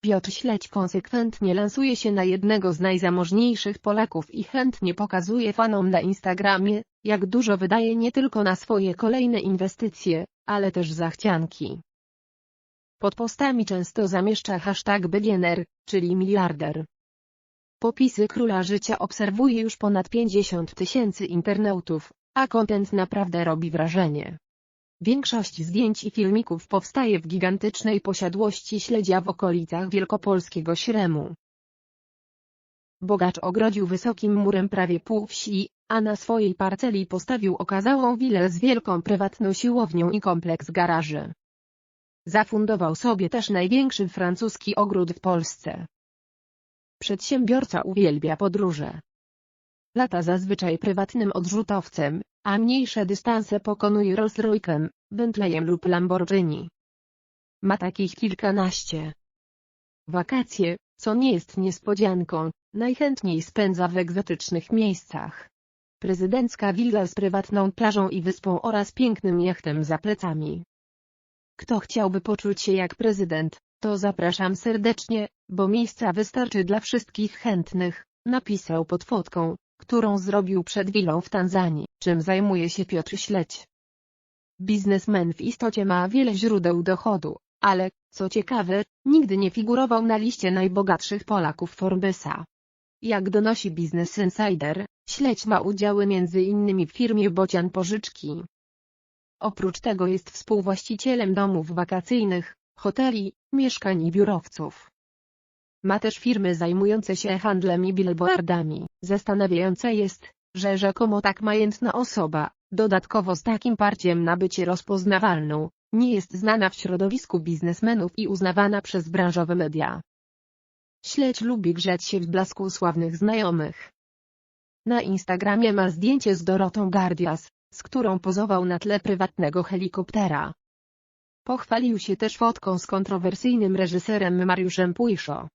Piotr Śledź konsekwentnie lansuje się na jednego z najzamożniejszych Polaków i chętnie pokazuje fanom na Instagramie, jak dużo wydaje nie tylko na swoje kolejne inwestycje, ale też zachcianki. Pod postami często zamieszcza hashtag billionaire, czyli miliarder. Popisy króla życia obserwuje już ponad 50 tysięcy internautów, a kontent naprawdę robi wrażenie. Większość zdjęć i filmików powstaje w gigantycznej posiadłości śledzia w okolicach wielkopolskiego Śremu. Bogacz ogrodził wysokim murem prawie pół wsi, a na swojej parceli postawił okazałą willę z wielką prywatną siłownią i kompleks garaży. Zafundował sobie też największy francuski ogród w Polsce. Przedsiębiorca uwielbia podróże. Lata zazwyczaj prywatnym odrzutowcem, a mniejsze dystanse pokonuje Rolls-Royce'em, Bentleyem lub Lamborghini. Ma takich kilkanaście. Wakacje, co nie jest niespodzianką, najchętniej spędza w egzotycznych miejscach. Prezydencka willa z prywatną plażą i wyspą oraz pięknym jachtem za plecami. Kto chciałby poczuć się jak prezydent, to zapraszam serdecznie, bo miejsca wystarczy dla wszystkich chętnych, napisał pod fotką, którą zrobił przed willą w Tanzanii, czym zajmuje się Piotr Śledź. Biznesmen w istocie ma wiele źródeł dochodu, ale, co ciekawe, nigdy nie figurował na liście najbogatszych Polaków Forbesa. Jak donosi Business Insider, Śledź ma udziały m.in. w firmie Bocian Pożyczki. Oprócz tego jest współwłaścicielem domów wakacyjnych, hoteli, mieszkań i biurowców. Ma też firmy zajmujące się handlem i billboardami. Zastanawiające jest, że rzekomo tak majętna osoba, dodatkowo z takim parciem na bycie rozpoznawalną, nie jest znana w środowisku biznesmenów i uznawana przez branżowe media. Śledź lubi grzać się w blasku sławnych znajomych. Na Instagramie ma zdjęcie z Dorotą Gardias, z którą pozował na tle prywatnego helikoptera. Pochwalił się też fotką z kontrowersyjnym reżyserem Mariuszem Pujszo.